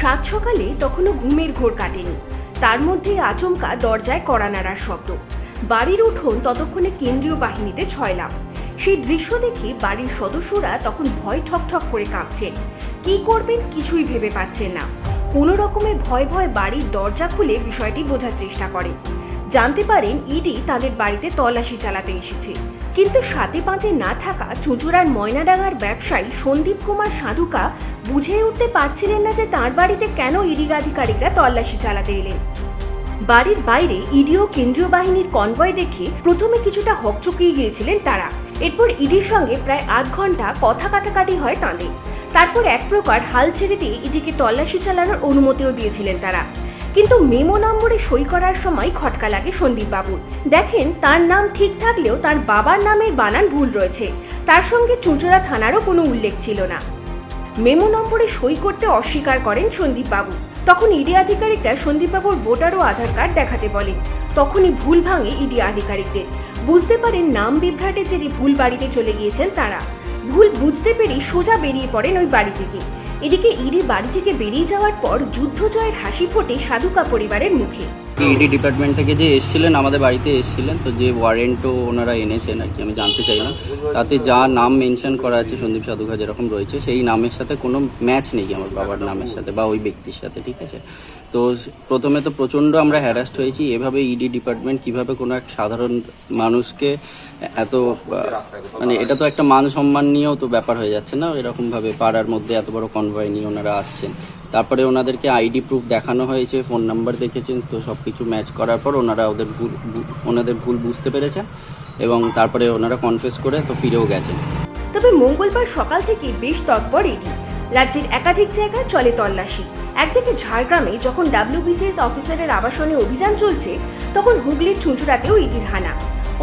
সাত সকালে তখনও ঘুমের ঘোর কাটেনি। তার মধ্যে আচমকা দরজায় কড়া নাড়ার শব্দ। বাড়ির উঠোন ততক্ষণে কেন্দ্রীয় বাহিনীতে ছয়লাম সেই দৃশ্য দেখে বাড়ির সদস্যরা তখন ভয় ঠকঠক করে কাঁপছেন কি করবেন কিছুই ভেবে পাচ্ছেন না। কোনো রকমে ভয় ভয় বাড়ির দরজা খুলে বিষয়টি বোঝার চেষ্টা করে। জানতে পারেন ইডি তাদের বাড়িতে তল্লাশি চালাতে এসেছে। কিন্তু সাথে পাঁচে না থাকা চুঁচুড়ার ময়নাডাঙ্গার ব্যবসায়ী সন্দীপ কুমার সাধুকা বুঝে উঠতে পারছিলেন না যে তার বাড়িতে কেন ইডি আধিকারিকরা তল্লাশি চালাতে এলেন। বাড়ির বাইরে ইডি ও কেন্দ্রীয় বাহিনীর কনভয় দেখে প্রথমে কিছুটা হকচকিয়ে গিয়েছিলেন তারা। এরপর ইডির সঙ্গে প্রায় আধ ঘণ্টা কথা কাটাকাটি হয় তাঁদের। তারপর এক প্রকার হাল ছেড়ে দিয়ে ইডিকে তল্লাশি চালানোর অনুমতিও দিয়েছিলেন তারা। কিন্তু মেমো নম্বরে সই করার সময় খটকা লাগে সন্দীপ বাবুর দেখেন, তার নাম ঠিক থাকলেও তার বাবার নামের বানান ভুল রয়েছে। তার সঙ্গে চুঁচুড়া থানারও কোনো উল্লেখ ছিল না। মেমো নম্বরে সই করতে অস্বীকার করেন সন্দীপ বাবু তখন ইডি আধিকারিকরা সন্দীপ বাবুর ভোটার ও আধার কার্ড দেখাতে বলেন। তখনই ভুল ভাঙে ইডি আধিকারিকদের। বুঝতে পারেন, নাম বিভ্রাটের জেরে ভুল বাড়িতে চলে গিয়েছেন তারা। ভুল বুঝতে পেরেই সোজা বেরিয়ে পড়েন ওই বাড়ি থেকে। এদিকে ইডি বাড়ি থেকে বেরিয়ে যাওয়ার পর যুদ্ধ জয়ের হাসি ফোটে সাধুকা পরিবারের মুখে। ইডি ডিপার্টমেন্ট থেকে যে এসেছিলেন, আমাদের বাড়িতে এসেছিলেন, তো যে ওয়ারেন্টও ওনারা এনেছেন আর কি, আমি জানতে চাইলাম। তাতে যা নাম মেনশন করা আছে, সন্দীপ সাধুঘা যেরকম রয়েছে, সেই নামের সাথে কোনো ম্যাচ নেই আমার বাবার নামের সাথে বা ওই ব্যক্তির সাথে, ঠিক আছে? তো প্রথমে তো প্রচণ্ড আমরা হ্যারাস্ট হয়েছি, এভাবে ইডি ডিপার্টমেন্ট কীভাবে কোনো এক সাধারণ মানুষকে এত মানে এটা তো একটা মান সম্মান নিয়েও তো ব্যাপার হয়ে যাচ্ছে না, এরকমভাবে পাড়ার মধ্যে এত বড় কনভয় নিয়ে ওনারা আসছেন। তারপরে ওনাদেরকে আইডি প্রুফ দেখানো হয়েছে, ফোন নাম্বার দেখেছেন, তো সব কিছু ম্যাচ করার পর ওনারা ওদের ভুল, ওনাদের ভুল বুঝতে পেরেছেন এবং তারপরে ওনারা কনফেস করে তো ফিরেও গেছেন। তবে মঙ্গলবার সকাল থেকে বেশ তৎপর এডি রাজ্যের একাধিক জায়গায় চলে তল্লাশি। একদিকে ঝাড়গ্রামে যখন ডাব্লিউবিসিএস অফিসারের আবাসনে অভিযান চলছে, তখন হুগলির চুঁচুড়াতেও ইডির হানা।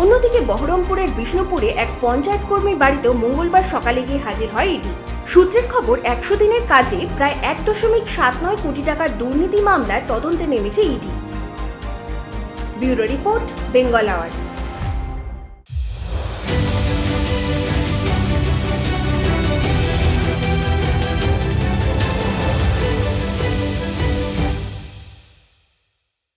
অন্যদিকে বহরমপুরের বিষ্ণুপুরে এক পঞ্চায়েত কর্মীর বাড়িতেও মঙ্গলবার সকালে গিয়ে হাজির হয় ইডি সূত্রের খবর, একশো দিনের কাজে প্রায় এক দশমিক সাত নয় কোটি টাকার দুর্নীতি মামলায় তদন্তে নেমেছে ED. Bureau report, Bengal hour.